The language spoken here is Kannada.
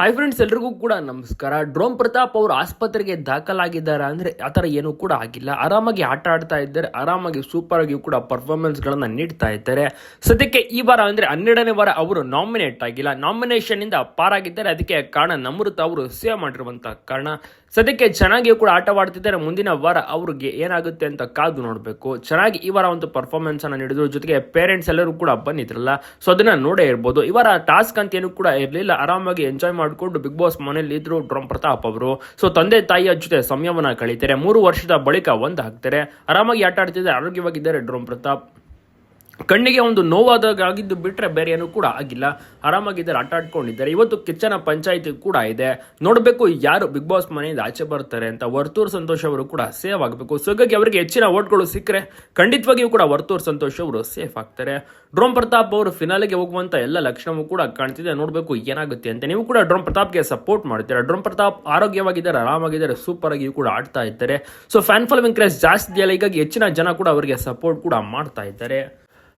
ಹಾಯ್ ಫ್ರೆಂಡ್ಸ್ ಎಲ್ರಿಗೂ ಕೂಡ ನಮಸ್ಕಾರ. ಡ್ರೋಮ್ ಪ್ರತಾಪ್ ಅವರು ಆಸ್ಪತ್ರೆಗೆ ದಾಖಲಾಗಿದ್ದಾರೆ ಅಂದ್ರೆ ಆ ಥರ ಏನೂ ಕೂಡ ಆಗಿಲ್ಲ. ಆರಾಮಾಗಿ ಆಟ ಆಡ್ತಾ ಇದ್ದಾರೆ. ಆರಾಮಾಗಿ ಸೂಪರ್ ಆಗಿ ಕೂಡ ಪರ್ಫಾರ್ಮೆನ್ಸ್ ಗಳನ್ನ ನೀಡ್ತಾ ಇದ್ದಾರೆ. ಸದ್ಯಕ್ಕೆ ಈ ವಾರ ಅಂದ್ರೆ ಹನ್ನೆರಡನೇ ವಾರ ಅವರು ನಾಮಿನೇಟ್ ಆಗಿಲ್ಲ. ನಾಮಿನೇಷನ್ ಇಂದ ಪಾರಾಗಿದ್ದಾರೆ ಅದಕ್ಕೆ ಕಾರಣ ನಮೃತ ಅವರು ಸೇವ್ ಮಾಡಿರುವಂತ ಕಾರಣ. ಸದ್ಯಕ್ಕೆ ಚೆನ್ನಾಗಿ ಕೂಡ ಆಟವಾಡ್ತಿದ್ದಾರೆ. ಮುಂದಿನ ವಾರ ಅವ್ರಿಗೆ ಏನಾಗುತ್ತೆ ಅಂತ ಕಾದು ನೋಡಬೇಕು. ಚೆನ್ನಾಗಿ ಈ ವಾರ ಒಂದು ಪರ್ಫಾರ್ಮೆನ್ಸ್ ಅನ್ನ ನೀಡಿದ್ರು. ಜೊತೆಗೆ ಪೇರೆಂಟ್ಸ್ ಎಲ್ಲರೂ ಕೂಡ ಬಂದಿದ್ರಲ್ಲ. ಸೊ ಅದನ್ನ ನೋಡೇ ಇರ್ಬೋದು. ಈ ವಾರ ಟಾಸ್ಕ್ ಅಂತ ಏನು ಕೂಡ ಇರಲಿಲ್ಲ. ಆರಾಮಾಗಿ ಎಂಜಾಯ್ ಮಾಡಿಕೊಂಡು ಬಿಗ್ ಬಾಸ್ ಮನೆಯಲ್ಲಿ ಇದ್ರು ಡ್ರೋಮ್ ಪ್ರತಾಪ್ ಅವರು. ಸೊ ತಂದೆ ತಾಯಿಯ ಜೊತೆ ಸಮಯವನ್ನ ಕಳೀತಾರೆ. ಮೂರು ವರ್ಷದ ಬಳಿಕ ಒಂದು ಹಾಕ್ತಾರೆ ಆರಾಮಾಗಿ ಆಟ ಆಡ್ತಿದ್ದಾರೆ ಆರೋಗ್ಯವಾಗಿದ್ದಾರೆ ಡ್ರೋಮ್ ಪ್ರತಾಪ್ ಕಣ್ಣಿಗೆ ಒಂದು ನೋವಾದಾಗಿದ್ದು ಬಿಟ್ಟರೆ ಬೇರೆ ಏನೂ ಕೂಡ ಆಗಿಲ್ಲ. ಆರಾಮಾಗಿದ್ದಾರೆ, ಆಟ ಆಡ್ಕೊಂಡಿದ್ದಾರೆ. ಇವತ್ತು ಕಿಚ್ಚನ ಪಂಚಾಯಿತಿ ಕೂಡ ಇದೆ. ನೋಡಬೇಕು ಯಾರು ಬಿಗ್ ಬಾಸ್ ಮನೆಯಿಂದ ಆಚೆ ಬರ್ತಾರೆ ಅಂತ ವರ್ತೂರ್ ಸಂತೋಷ್ ಅವರು ಕೂಡ ಸೇವ್ ಆಗಬೇಕು. ಸೊ ಹಾಗಾಗಿ ಅವರಿಗೆ ಹೆಚ್ಚಿನ ಓಟ್ಗಳು ಸಿಕ್ಕರೆ ಖಂಡಿತವಾಗಿಯೂ ಕೂಡ ವರ್ತೂರ್ ಸಂತೋಷ್ ಅವರು ಸೇಫ್ ಆಗ್ತಾರೆ. ಡ್ರೋಮ್ ಪ್ರತಾಪ್ ಅವರು ಫಿನಾಲಿಗೆ ಹೋಗುವಂಥ ಎಲ್ಲ ಲಕ್ಷಣವೂ ಕೂಡ ಕಾಣ್ತಿದೆ. ನೋಡಬೇಕು ಏನಾಗುತ್ತೆ ಅಂತ. ನೀವು ಕೂಡ ಡ್ರೋಮ್ ಪ್ರತಾಪ್ಗೆ ಸಪೋರ್ಟ್ ಮಾಡ್ತೀರಾ? ಡ್ರೋಮ್ ಪ್ರತಾಪ್ ಆರೋಗ್ಯವಾಗಿದ್ದಾರೆ, ಆರಾಮಾಗಿದ್ದಾರೆ ಸೂಪರ್ ಆಗಿಯೂ ಕೂಡ ಆಡ್ತಾ ಇದ್ದಾರೆ. ಸೊ ಫ್ಯಾನ್ ಫಾಲೋವಿಂಗ್ ಕ್ರೇಸ್ ಜಾಸ್ತಿ ಇದೆಯಲ್ಲ. ಹೀಗಾಗಿ ಹೆಚ್ಚಿನ ಜನ ಕೂಡ ಅವರಿಗೆ ಸಪೋರ್ಟ್ ಕೂಡ ಮಾಡ್ತಾ ಇದ್ದಾರೆ.